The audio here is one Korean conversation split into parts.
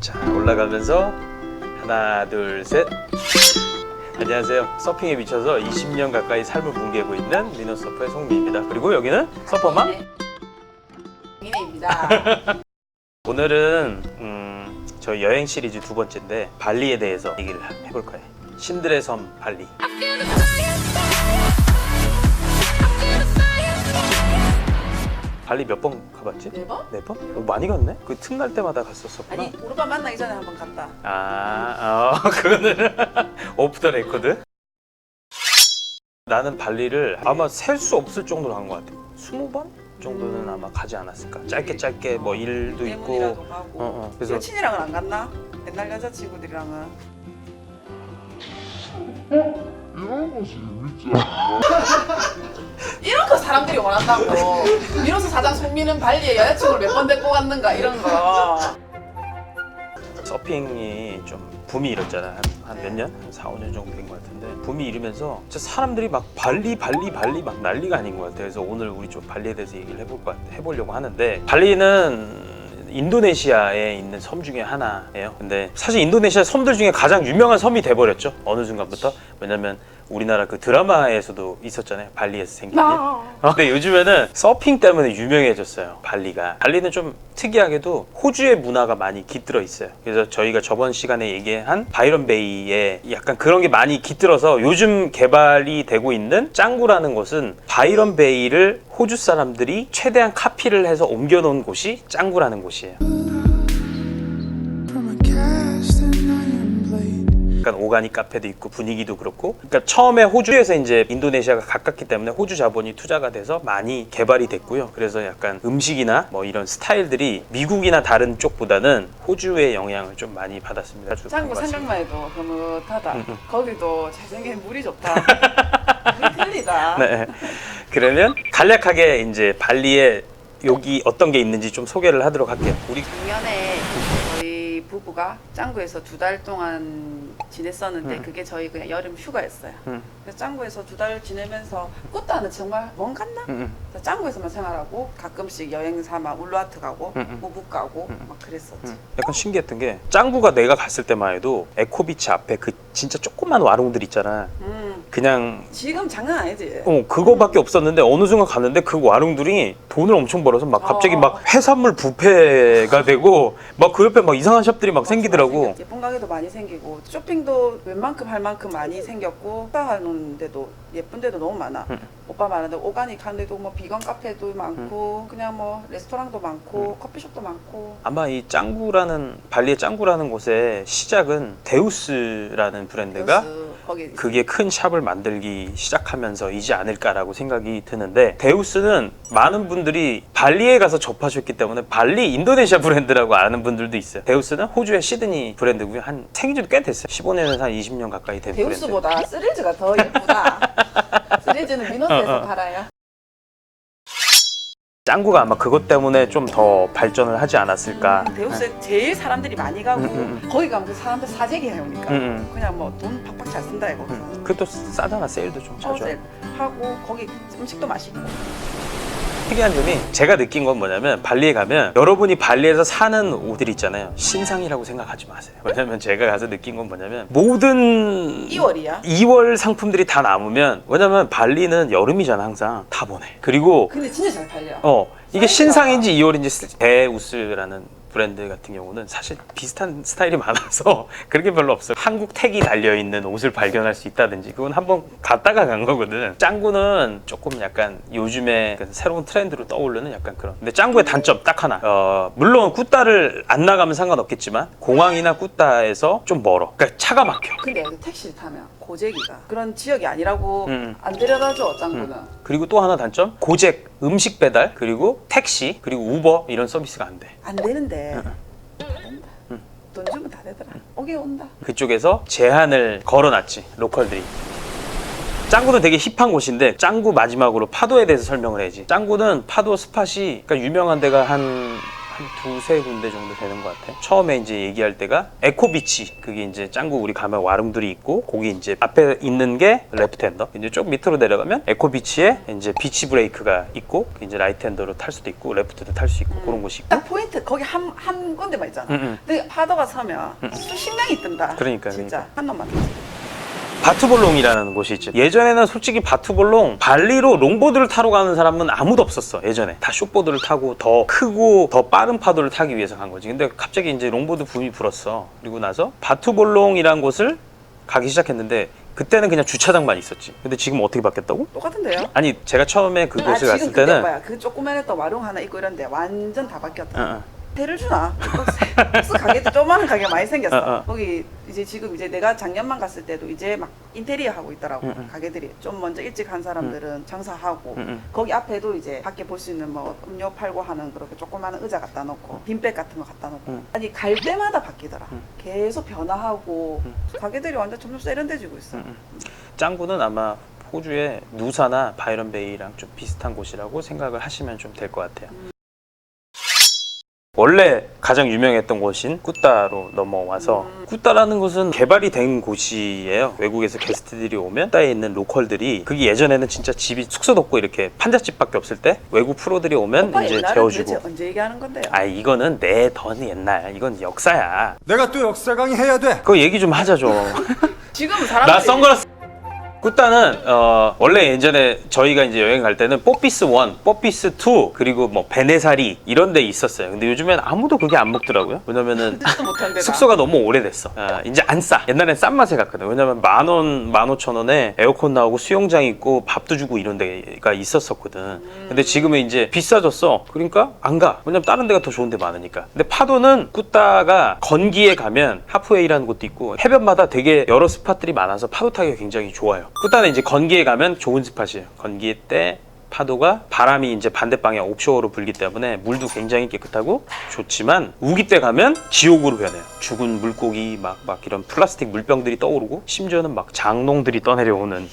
자 올라가면서 하나 둘 셋. 안녕하세요. 서핑에 미쳐서 20년 가까이 삶을 뭉개고 있는 미노서퍼의 송미입니다. 그리고 여기는 서퍼맘. 이네입니다. 오늘은 음, 저희 여행 시리즈 두 번째인데 발리에 대해서 얘기를 해볼 거예요. 신들의 섬 발리. 발리 몇 번 가봤지? 네 번? 네 번? 오, 많이 갔네? 그 틈날 때마다 갔었었구나. 아니 오빠 만나기 전에 한 번 갔다. 아, 어, 그거는 오프 더 레코드. 나는 발리를 아마 셀 수 없을 정도로 간 것 같아. 20번 정도는 음. 아마 가지 않았을까. 짧게 짧게 뭐 일도 있고. 때문이라도 가고. 어, 어. 그래서 여친이랑은 안 갔나? 옛날 여자친구들이랑은. 이런 거 재밌지 않아? 이런 거 사람들이 원한다고. 미로스 사장 송미는 발리에 여자친구를 몇 번 데리고 갔는가 이런 거. 서핑이 좀 붐이 일었잖아. 한몇 년? 한 4, 5년 정도 된 것 같은데 붐이 일으면서 진짜 사람들이 막 발리 발리 발리 막 난리가 아닌 것 같아. 그래서 오늘 우리 좀 발리에 대해서 얘기를 해볼 것 같아. 해보려고 하는데 발리는 인도네시아에 있는 섬 중에 하나예요. 근데 사실 인도네시아 섬들 중에 가장 유명한 섬이 돼버렸죠. 어느 순간부터. 왜냐면 우리나라 그 드라마에서도 있었잖아요. 발리에서 생긴 일. 어, 근데 요즘에는 서핑 때문에 유명해졌어요. 발리가. 발리는 좀 특이하게도 호주의 문화가 많이 깃들어 있어요. 그래서 저희가 저번 시간에 얘기한 바이런 베이에 약간 그런 게 많이 깃들어서 요즘 개발이 되고 있는 짱구라는 곳은 바이런 베이를 호주 사람들이 최대한 카피를 해서 옮겨놓은 곳이 짱구라는 곳이에요. 약간 오가닉 카페도 있고 분위기도 그렇고 그러니까 처음에 호주에서 이제 인도네시아가 가깝기 때문에 호주 자본이 투자가 돼서 많이 개발이 됐고요 그래서 약간 음식이나 뭐 이런 스타일들이 미국이나 다른 쪽보다는 호주의 영향을 좀 많이 받았습니다 짱구. 생각만 해도 흐뭇하다. 음, 음. 거기도 잘생긴 물이 좋다. 물이 틀리다. 네. 그러면 간략하게 이제 발리에 여기 어떤 게 있는지 좀 소개를 하도록 할게요 우리 작년에 저희 부부가 짱구에서 두 달 동안 지냈었는데 음. 그게 저희 그냥 여름 휴가였어요. 음. 그래서 짱구에서 두 달 지내면서 꽃다는 정말 먼 갔나? 음, 음. 그래서 짱구에서만 생활하고 가끔씩 여행 삼아 울루아트 가고 음, 음. 우붓 가고 막 그랬었지. 음. 약간 신기했던 게 짱구가 내가 갔을 때만 해도 에코비치 앞에 그 진짜 조그만 와롱들 있잖아 음, 그냥 지금 장난 아니지. 어 그거밖에 없었는데 어느 순간 갔는데 그 와룡들이 돈을 엄청 벌어서 막 갑자기 어. 막 해산물 뷔페가 되고 막 그 옆에 막 이상한 샵들이 막 생기더라고. 생겼- 예쁜 가게도 많이 생기고 쇼핑도 웬만큼 할 만큼 많이 생겼고 식사하는 데도 예쁜 데도 너무 많아. 음. 오빠 말하는데 오가닉 한 데도 뭐 비건 카페도 많고 그냥 뭐 레스토랑도 많고 음. 커피숍도 많고 아마 이 짱구라는 발리의 짱구라는 곳의 시작은 데우스라는 브랜드가 그래서 거기 그게 큰 샵을 만들기 시작하면서이지 않을까라고 생각이 드는데 데우스는 많은 분들이 발리에 가서 접하셨기 때문에 발리 인도네시아 브랜드라고 아는 분들도 있어요. 데우스는 호주의 시드니 브랜드고요. 한 생긴 지도 꽤 됐어요. 15년에서 한 20년 가까이 된 브랜드. 데우스보다 스릴즈가 더 예쁘다. 스릴즈는 미노스에서 어, 어. 팔아요. 짱구가 아마 그것 때문에 좀 더 발전을 하지 않았을까. 음, 데우스에 제일 사람들이 많이 가고 음, 음, 거기 가면 그 사람들 사재기 해오니까 음, 음. 그냥 뭐돈 팍팍 잘 쓴다 이거. 음, 그것도 싸잖아. 세일도 좀 자주. 어제 하고 거기 음식도 맛있고. 특이한 점이 제가 느낀 건 뭐냐면 발리에 가면 여러분이 발리에서 사는 옷들 있잖아요. 신상이라고 생각하지 마세요. 왜냐면 제가 가서 느낀 건 뭐냐면 모든 2월이야. 2월 상품들이 다 남으면 왜냐면 발리는 여름이잖아 항상 다 보내. 그리고 근데 진짜 잘 팔려. 어 이게 사이즈가- 신상인지 2월인지 데우스라는 브랜드 같은 경우는 사실 비슷한 스타일이 많아서 그렇게 별로 없어요. 한국 택이 달려 있는 옷을 발견할 수 있다든지 그건 한번 갔다가 간 거거든. 짱구는 조금 약간 요즘에 그 새로운 트렌드로 떠오르는 약간 그런. 근데 짱구의 단점 딱 하나. 어 물론 꾸따를 안 나가면 상관없겠지만 공항이나 꾸따에서 좀 멀어. 그러니까 차가 막혀. 근데 여기 택시를 타면 고재기가 그런 지역이 아니라고 음. 안 데려다줘 짱구는. 그리고 또 하나 단점 고잭 음식 배달 그리고 택시 그리고 우버 이런 서비스가 안 돼. 안 되는데 다 된다. 돈 주면 다 되더라. 오게 온다. 그쪽에서 제한을 걸어놨지 로컬들이 짱구는 되게 힙한 곳인데 짱구 마지막으로 파도에 대해서 설명을 해야지 짱구는 파도 스팟이 그러니까 유명한 데가 한한 두세 군데 정도 되는 것 같아. 처음에 이제 얘기할 때가 에코비치. 그게 이제 짱구 우리 가면 와름들이 있고 거기 이제 앞에 있는 게 레프트핸더. 이제 좀 밑으로 내려가면 에코비치에 이제 비치 브레이크가 있고 이제 라이트핸더로 탈 수도 있고 레프트도 탈 수 있고 그런 곳이 있고. 딱 포인트 거기 한, 한 군데만 있잖아. 응, 응. 근데 파도가 서면 수십 명이 뜬다. 그러니까, 진짜 그러니까. 한 놈만. 바투볼롱이라는 곳이 있지. 예전에는 솔직히 바투볼롱 발리로 롱보드를 타러 가는 사람은 아무도 없었어. 예전에 다 숏보드를 타고 더 크고 더 빠른 파도를 타기 위해서 간 거지. 근데 갑자기 이제 롱보드 붐이 불었어. 그리고 나서 바투볼롱이라는 곳을 가기 시작했는데 그때는 그냥 주차장만 있었지. 근데 지금 어떻게 바뀌었다고? 똑같은데요? 아니 제가 처음에 그곳에 아, 지금 갔을 그때 때는 봐요. 그 조그만했던 와룡 하나 있고 이런데 완전 다 바뀌었다. 어, 어. 대를 주나? 박스 가게도 조그마한 가게 많이 생겼어. 어, 어. 거기 이제 지금 이제 내가 작년만 갔을 때도 이제 막 인테리어 하고 있더라고 응, 응. 가게들이 좀 먼저 일찍 한 사람들은 장사하고 응, 응. 거기 앞에도 이제 밖에 볼 수 있는 뭐 음료 팔고 하는 그렇게 조그마한 의자 갖다 놓고 빈백 같은 거 갖다 놓고 응. 아니 갈 때마다 바뀌더라. 응. 계속 변화하고 응. 가게들이 완전 점점 세련돼지고 있어. 응, 응. 짱구는 아마 호주의 누사나 바이런베이랑 좀 비슷한 곳이라고 생각을 하시면 좀 될 것 같아요. 원래 가장 유명했던 곳인 꾸따로 넘어와서 음. 꾸따라는 곳은 개발이 된 곳이에요. 외국에서 게스트들이 오면 꾸따에 있는 로컬들이 그게 예전에는 진짜 집이 숙소도 없고 이렇게 판잣집밖에 없을 때 외국 프로들이 오면 오빠 이제 재워주고 언제 얘기하는 건데요? 아 이거는 내 던 옛날 이건 역사야. 내가 또 역사 강의해야 돼. 그거 얘기 좀 하자 좀. 지금 사람들이 나 선글라스 꾸따는 어, 원래 예전에 저희가 이제 여행 갈 때는 뽀피스 1, 뽀피스 2 그리고 뭐 베네사리 이런 데 있었어요. 근데 요즘엔 아무도 그게 안 먹더라고요. 왜냐면은 듣지도 못한 데다. 숙소가 너무 오래됐어. 어, 이제 안 싸. 옛날엔 싼 맛에 갔거든. 왜냐면 만 원, 만 오천 원에 에어컨 나오고 수영장 있고 밥도 주고 이런 데가 있었었거든. 근데 지금은 이제 비싸졌어. 그러니까 안 가. 왜냐면 다른 데가 더 좋은 데 많으니까. 근데 파도는 꾸따가 건기에 가면 하프웨이라는 곳도 있고 해변마다 되게 여러 스팟들이 많아서 파도 타기가 굉장히 좋아요. 꾸따는 이제 건기에 가면 좋은 스팟이에요. 건기 때 파도가 바람이 이제 반대 방향 옵쇼어로 불기 때문에 물도 굉장히 깨끗하고 좋지만 우기 때 가면 지옥으로 변해요. 죽은 물고기 막 막 이런 플라스틱 물병들이 떠오르고 심지어는 막 장롱들이 떠내려오는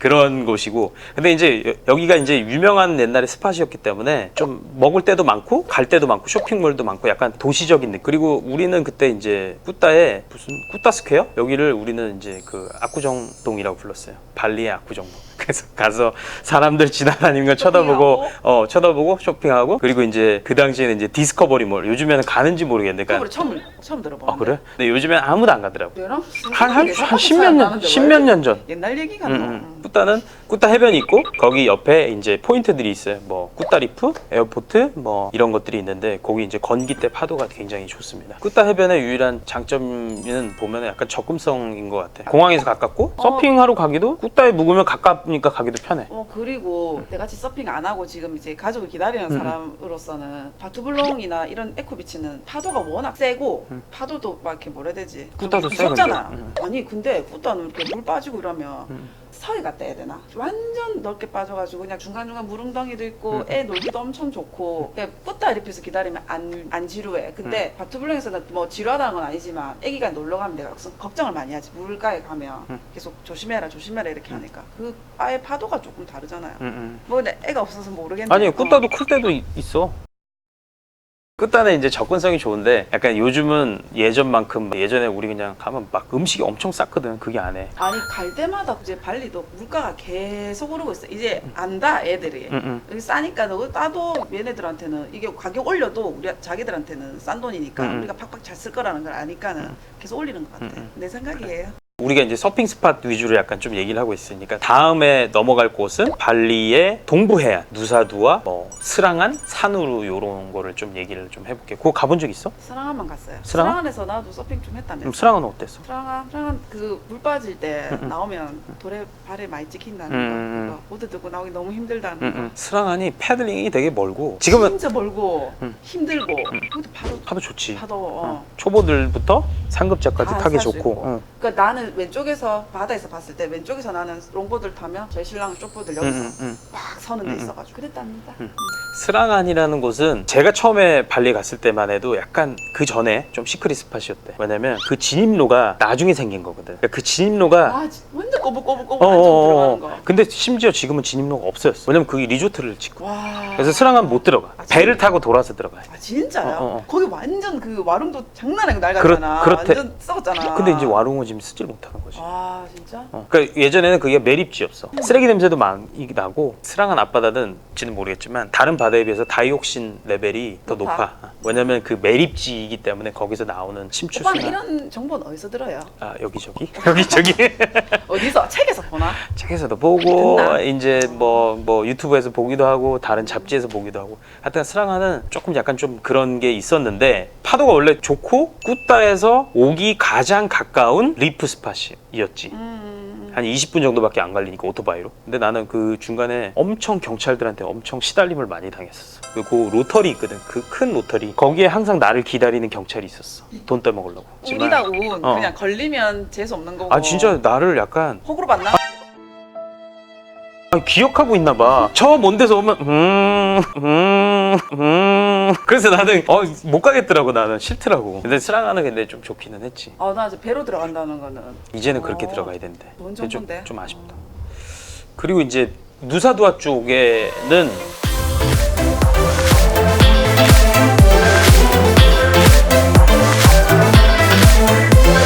그런 곳이고 근데 이제 여- 여기가 이제 유명한 옛날에 스팟이었기 때문에 좀 먹을 때도 많고 갈 때도 많고 쇼핑몰도 많고 약간 도시적인 느낌 그리고 우리는 그때 이제 꾸따에 무슨 꾸따 스퀘어 여기를 우리는 이제 그 압구정동이라고 불렀어요 발리의 압구정동 그래서 가서 사람들 지나다니는 거 쳐다보고 어 쳐다보고 쇼핑하고 그리고 이제 그 당시에는 이제 디스커버리몰 요즘에는 가는지 모르겠는데 그러니까 처음 처음 들어보는데. 아 그래? 근데 요즘엔 아무도 안 가더라고 그래요? 한한 생각보다 한 십몇 년 나는데 십몇 왜년 전. 옛날 얘기가 음, 나. 음. 꾸따는 꾸따 해변이 있고 거기 옆에 이제 포인트들이 있어요. 뭐 꾸따 리프, 에어포트 뭐 이런 것들이 있는데 거기 이제 건기 때 파도가 굉장히 좋습니다. 꾸따 해변의 유일한 장점은 보면 약간 접근성인 것 같아. 공항에서 가깝고 어. 서핑하러 가기도 꾸따에 묵으면 가깝니까 가기도 편해. 어 그리고 내같이 서핑 안 하고 지금 이제 가족을 기다리는 음. 사람으로서는 바투블롱이나 이런 에코비치는 파도가 워낙 세고 음. 파도도 막 이렇게 뭐라 해야 되지 꾸따도 세, 무섭잖아 근데. 음. 아니 근데 꾸따는 이렇게 물 빠지고 이러면 음. 서해 갔다 해야 되나 완전 넓게 빠져가지고 그냥 중간중간 무릉덩이도 있고 음. 애 놀기도 엄청 좋고 그냥 꾸따 리프에서 기다리면 안, 안 지루해 음. 근데 바투블롱에서는 뭐 지루하다는 건 아니지만 애기가 놀러 가면 내가 걱정을 많이 하지 물가에 가면 음. 계속 조심해라 조심해라 이렇게 하니까 그 아예 파도가 조금 다르잖아요 음, 음. 뭐 근데 애가 없어서 모르겠는데 아니 어. 꾸따도 클 때도 이- 있어. 꾸따는 이제 접근성이 좋은데 약간 요즘은 예전만큼 예전에 우리 그냥 가면 막 음식이 엄청 쌌거든. 그게 안 해. 아니 갈 때마다 이제 발리도 물가가 계속 오르고 있어 이제 안다 애들이 응, 응. 여기 싸니까 너 따도 얘네들한테는 이게 가격 올려도 우리 자기들한테는 싼 돈이니까 음, 음. 우리가 팍팍 잘 쓸 거라는 걸 아니까는 계속 올리는 것 같아 음, 음. 내 생각이에요 우리가 이제 서핑 스팟 위주로 약간 좀 얘기를 하고 있으니까 다음에 넘어갈 곳은 발리의 동부 해안, 누사두와 뭐 스랑한, 산우루 요런 거를 좀 얘기를 좀 해볼게. 그거 가본 적 있어? 스랑한만 갔어요 스랑한? 스랑한에서 나도 서핑 좀 했다면서 그럼 스랑은 어땠어? 스랑한 스랑한 그 물 빠질 때 음, 음. 나오면 돌에 발에 많이 찍힌다는 음, 거 음. 그거 보드 들고 나오기 너무 힘들다는 응, 거 응. 스랑한이 패들링이 되게 멀고 지금은 진짜 멀고 음. 힘들고 근데 바로 파도 좋지. 파도 어. 어. 초보들부터 상급자까지 다 타기 살수 좋고. 있고. 응. 그러니까 나는 왼쪽에서 바다에서 봤을 때 왼쪽에서 나는 롱보드를 타면 저희 신랑은 쪽보드를 응, 여기서 응, 응. 막 서는 데 음, 음. 있어가지고 그랬답니다. 음. 스랑한이라는 곳은 제가 처음에 발리 갔을 때만 해도 약간 그 전에 좀 시크릿 스팟이었대. 왜냐면 그 진입로가 나중에 생긴 거거든. 그러니까 그 진입로가 아 지- 완전 꼬불꼬불꼬불 어, 안쪽으로 어, 들어가는 어. 거. 근데 심지어 지금은 진입로가 없어졌어. 왜냐면 그게 리조트를 짓고. 와. 그래서 스랑은 못 들어가. 아, 배를? 타고 돌아서 들어가야 돼. 아 진짜요? 어, 어, 어. 거기 완전 그 와룸도 장난 아니고 낡았잖아. 그렇- 그렇대. 완전 썩었잖아. 근데 이제 와롱은 지금 쓰질 못하는 거지. 아 진짜? 어. 그러니까 예전에는 그게 매립지였어. 쓰레기 냄새도 많이 나고 스랑한 앞바다는 지는 모르겠지만 다른 바다에 비해서 다이옥신 레벨이 더 높아? 높아. 왜냐면 그 매립지이기 때문에 거기서 나오는 오빠는 침추수나 이런 정보는 어디서 들어요? 아 여기저기 여기저기 어디서? 책에서 보나? 책에서도 보고 듣나? 이제 뭐 뭐 유튜브에서 보기도 하고 다른 잡지에서 보기도 하고 하여튼 스랑하는 조금 약간 좀 그런 게 있었는데 파도가 원래 좋고 꾸따에서 오기 가장 가까운 리프 스팟이었지 음. 한 20분 정도밖에 안 갈리니까 오토바이로 근데 나는 그 중간에 엄청 경찰들한테 엄청 시달림을 많이 당했었어 그리고 로터리 있거든 그 큰 로터리 거기에 항상 나를 기다리는 경찰이 있었어 돈 떼먹으려고 운이다 운. 어. 그냥 걸리면 재수 없는 거고. 아 진짜 나를 약간 호구로 봤나? 아니, 기억하고 있나 봐. 저 먼 데서 오면 음, 음, 음. 그래서 나는 어, 못 가겠더라고 나는 싫더라고. 근데 스랑하는 근데 좀 좋기는 했지. 아, 나 이제 배로 들어간다는 거는 이제는 그렇게 어. 들어가야. 좋은 좀, 정보인데. 좀 아쉽다. 그리고 이제 누사두아 쪽에는